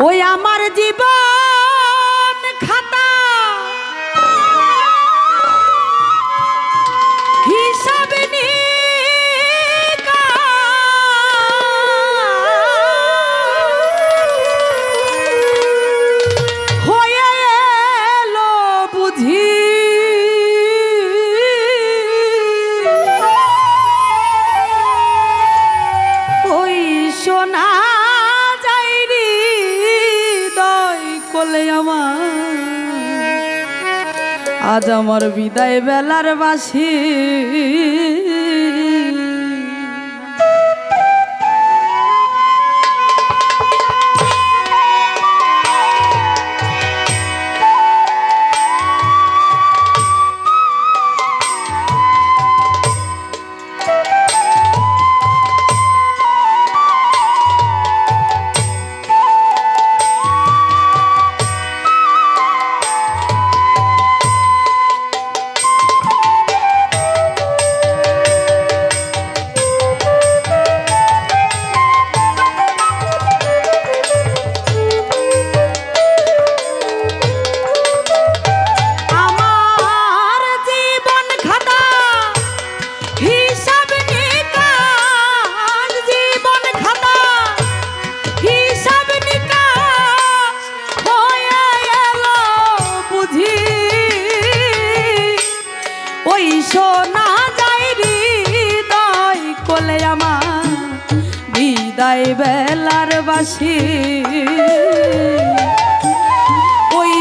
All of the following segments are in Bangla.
ওই আমার জীবন আজ আমার বিদায় বেলার বাসি। সোনা যায় হৃদয় কোলে আমার বিদায় বেলার বাসি। ওই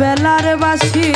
বেলার বাসি।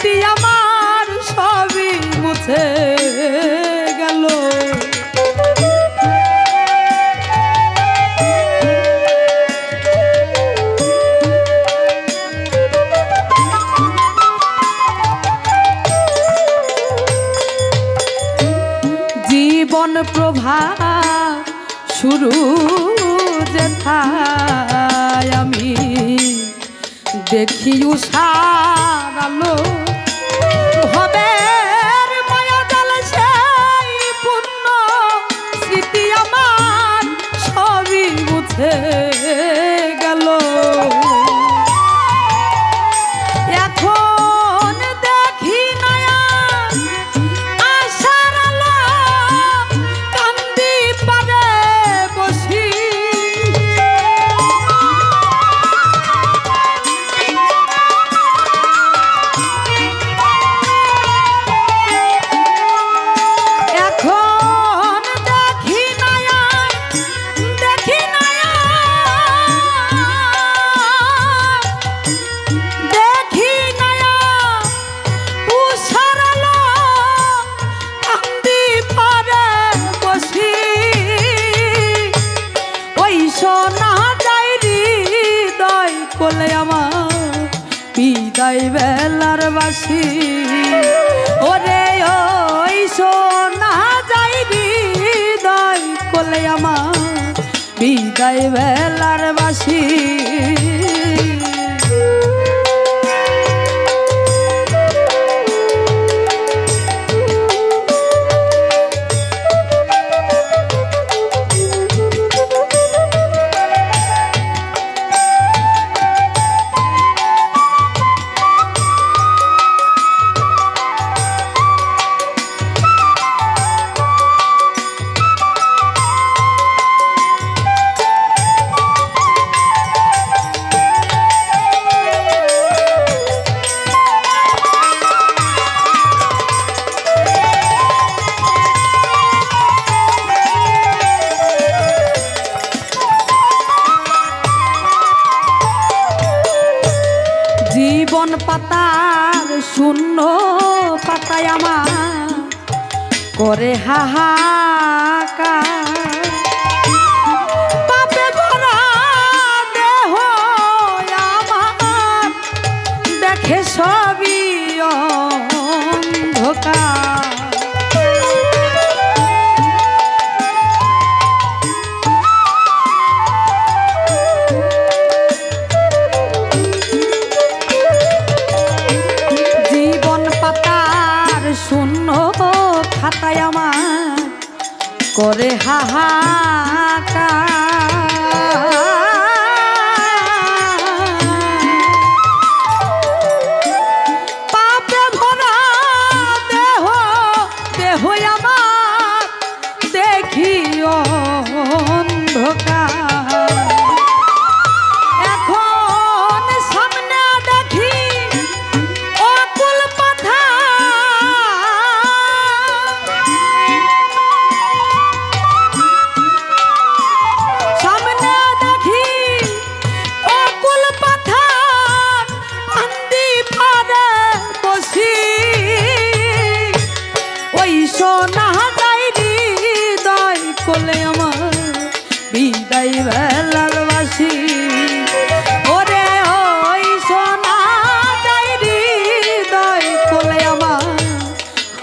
স্মৃতি আমার সবই মুছে গেল। জীবন প্রভা শুরু যেথায় আমি দেখি উষারালো ভবের মায়া জাল সেই পূর্ণ স্মৃতি আমার সবই মুছে বিদায় বেলার বাসি। ওরে ওই সোনা যাই বিদায় কোলে আমার। বিদায় বেলার বাসি। করে হাহাকার করে হাহাকার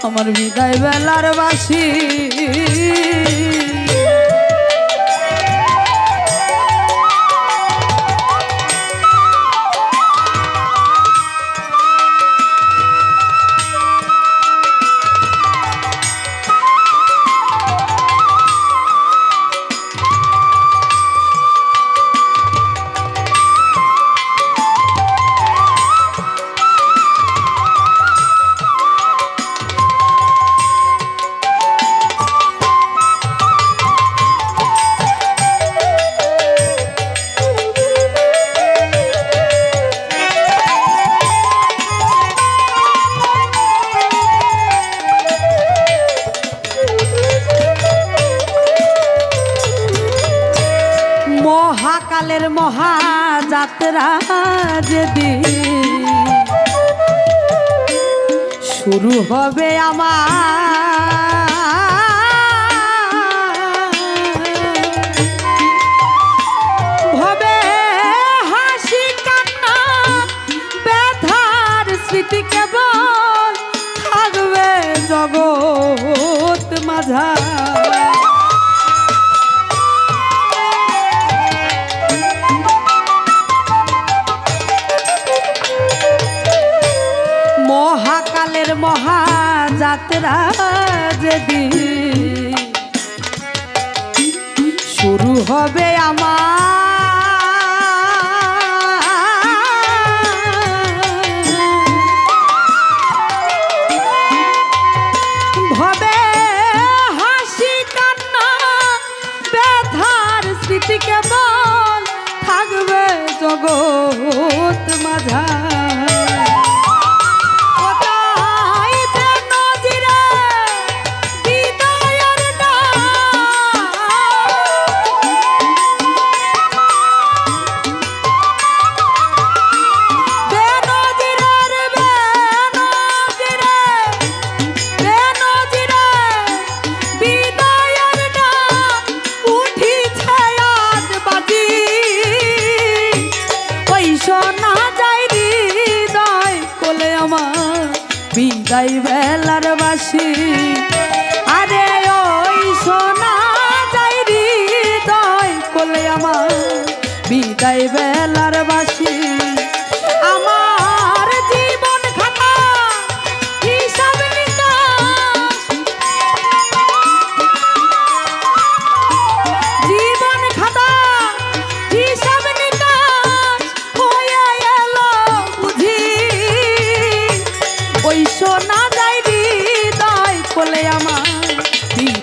আমার বিদায় বেলার বাসি। মহাযাত্রা যেদিন শুরু হবে আমার। ভবে হাসি কান্না ব্যথার স্মৃতি কেবল থাকবে জগৎ মাঝা যেদিন শুরু হবে আমার বিদায় বেলার বাসি। আরে ওই সোনা যাই হৃদয় কোলে আমার বিদায় বেলার বাসি।